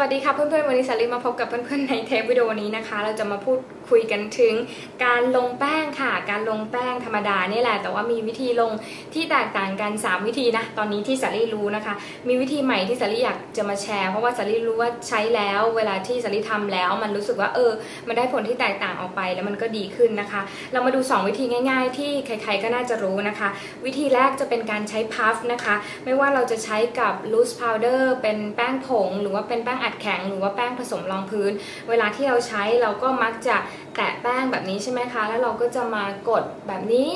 วัสดีค่ะเพื่อนๆ วันนี้สาลีมาพบกับเพื่อนๆ ในเทปวิดีโอนี้นะคะ เราจะมาพูดคุยกันถึงการลงแป้งค่ะ การ ลงแป้งธรรมดานี่แหละ แต่ว่ามีวิธีลงที่แตกต่างกัน 3 วิธีนะ ตอนนี้ที่สาลีรู้นะคะ มีวิธีใหม่ที่สาลีอยากจะมาแชร์ เพราะว่าสาลีรู้ว่าใช้แล้ว เวลาที่สาลีทำแล้ว มันรู้สึกว่าเออ มันได้ผลที่แตกต่างออกไปแล้วมันก็ดีขึ้นนะคะ เรามาดู 2 วิธีง่าย ๆ ที่ใครๆก็น่าจะรู้นะคะ วิธีแรกจะเป็นการใช้พัฟนะคะ ไม่ว่าเราจะใช้กับ loose powder เป็นแป้งผง หรือว่าเป็นแป้งอัดแข็ง หรือว่าแป้งผสมรองพื้น เวลาที่เราใช้เราก็มักจะ แตะแป้งแบบนี้ใช่ไหมคะ แล้วเราก็จะมากดแบบนี้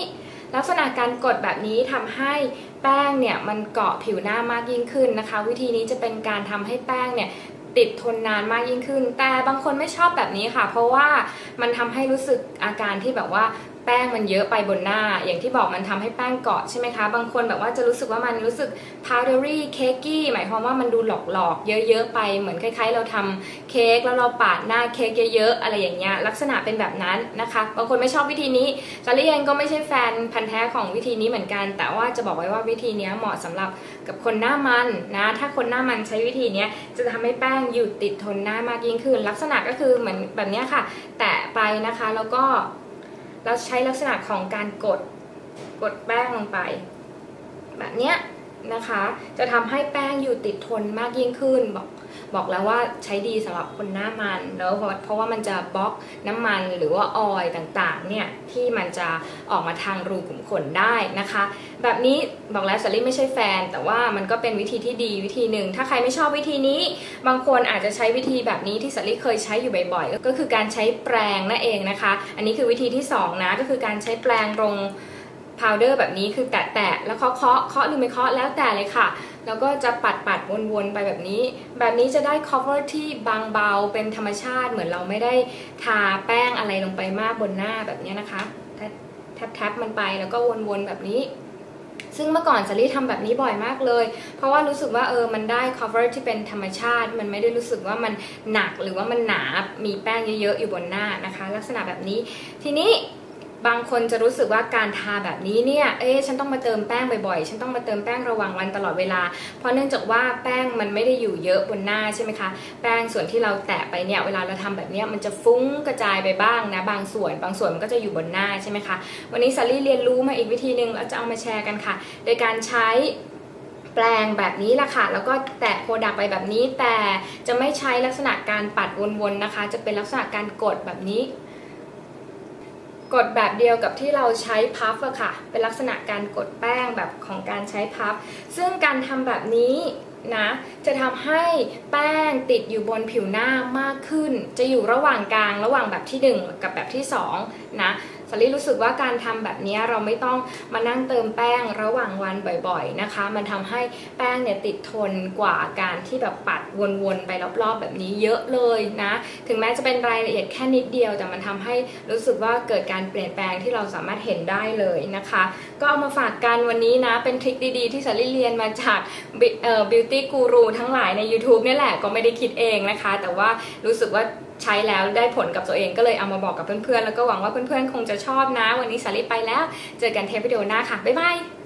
ลักษณะการกดแบบนี้ทำให้แป้งเนี่ยมันเกาะผิวหน้ามากยิ่งขึ้นนะคะ วิธีนี้จะเป็นการทำให้แป้งเนี่ยติดทนนานมากยิ่งขึ้น แต่บางคนไม่ชอบแบบนี้ค่ะ เพราะว่ามันทำให้รู้สึกอาการที่แบบว่า ป้งมันเยอะไปบนหน้า อย่างที่บอกมันทำให้แป้งเกาะใช่ไหมคะ บางคนแบบว่าจะรู้สึกว่ามันรู้สึก powdery cakey หมายความว่ามันดูหลอกๆ เยอะๆไปเหมือนคล้าย ๆ เราทำเค้กแล้วเราปาดหน้าเค้กเยอะๆอะไรอย่างเงี้ยลักษณะเป็นแบบนั้นนะคะบางคนไม่ชอบวิธีนี้จารีเองก็ไม่ใช่แฟนพันธ์แท้ของวิธีนี้เหมือนกัน แต่ว่าจะบอกไว้ว่าวิธีนี้เหมาะสำหรับกับคนหน้ามันนะถ้าคนหน้ามันใช้วิธีนี้จะทำให้แป้งหยุดติดทนหน้ามากยิ่งขึ้น ลักษณะก็คือเหมือนแบบนี้ค่ะ แตะไปนะคะแล้วก็ เราใช้ลักษณะของการกดกดแป้งลงไป แบบเนี้ย นะคะ จะทำให้แป้งอยู่ติดทนมากยิ่งขึ้นบอกบอกแล้วว่าใช้ดีสำหรับคนหน้ามันแล้วเพราะว่ามันจะบล็อกน้ำมันหรือว่าออยต่างๆเนี่ยที่มันจะออกมาทางรูขุมขนได้นะคะ แบบนี้บอกแล้วสลี่ไม่ใช่แฟน แต่ว่ามันก็เป็นวิธีที่ดีวิธีหนึ่งถ้าใครไม่ชอบวิธีนี้ บางคนอาจจะใช้วิธีแบบนี้ที่สลี่เคยใช้อยู่บ่อยๆ ก็คือการใช้แปรงนั่นเองนะคะ อันนี้คือวิธีที่2นะก็คือการใช้แปรงลง พาวเดอร์แบบนี้คือแตะๆแล้วเคาะเคาะเคาะหรือไม่เคาะแล้วแต่เลยค่ะ แล้วก็จะปัดปัดวนๆไปแบบนี้ แบบนี้จะได้ cover ที่บางเบาเป็นธรรมชาติเหมือนเราไม่ได้ทาแป้งอะไรลงไปมากบนหน้าแบบนี้นะคะแทบๆมันไปแล้วก็วนๆแบบนี้ซึ่งเมื่อก่อนสลี่ทำแบบนี้บ่อยมากเลย เพราะว่ารู้สึกว่าเออ มันได้ cover ที่เป็นธรรมชาติ มันไม่ได้รู้สึกว่ามันหนักหรือว่ามันหนา มีแป้งเยอะๆ อยู่บนหน้านะคะ ลักษณะแบบนี้ ทีนี้ บางคนจะรู้สึกว่าการทาแบบนี้เนี่ย เอ๊ฉันต้องมาเติมแป้งบ่อยๆ ฉันต้องมาเติมแป้งระหว่างวันตลอดเวลา เพราะเนื่องจากว่าแป้งมันไม่ได้อยู่เยอะบนหน้าใช่ไหมคะ แป้งส่วนที่เราแตะไปเนี่ย เวลาเราทำแบบนี้มันจะฟุ้งกระจายไปบ้างนะ บางส่วน บางส่วนมันก็จะอยู่บนหน้าใช่ไหมคะ วันนี้ซารี่เรียนรู้มาอีกวิธีหนึ่งเราจะเอามาแชร์กันค่ะ โดยการใช้แปลงแบบนี้แหละค่ะ แล้วก็แตะโปรดักไปแบบนี้ แต่จะไม่ใช้ลักษณะการปัดวนๆนะคะ จะเป็นลักษณะการกดแบบนี้ กดแบบเดียวกับที่เราใช้พัฟอะค่ะ เป็นลักษณะการกดแป้งแบบของการใช้พัฟซึ่งการทำแบบนี้นะจะทำให้แป้งติดอยู่บนผิวหน้ามากขึ้น จะอยู่ระหว่างกลางระหว่างแบบที่ 1 กับแบบที่2นะ สลี่รู้สึกว่าการทำแบบนี้เราไม่ต้องมานั่งเติมแป้งระหว่างวันบ่อยๆนะคะ มันทำให้แป้งเนี่ยติดทนกว่าการที่แบบปัดวนๆไปรอบๆ แบบนี้เยอะเลยนะ ถึงแม้จะเป็นรายละเอียดแค่นิดเดียว แต่มันทำให้รู้สึกว่าเกิดการเปลี่ยนแปลงที่เราสามารถเห็นได้เลยนะคะ ก็เอามาฝากกันวันนี้นะ เป็นทริคดีๆ ที่สลี่เรียนมาจากบิวตี้กูรูทั้งหลายใน YouTube นี่แหละก็ไม่ได้คิดเองนะคะ แต่ว่ารู้สึกว่า ใช้แล้วได้ผลกับตัวเองก็เลยเอามาบอกกับเพื่อนๆ แล้วก็หวังว่าเพื่อนๆ คงจะชอบนะ วันนี้สาลิไปแล้ว เจอกันเทปวิดีโอหน้าค่ะ บ๊ายบาย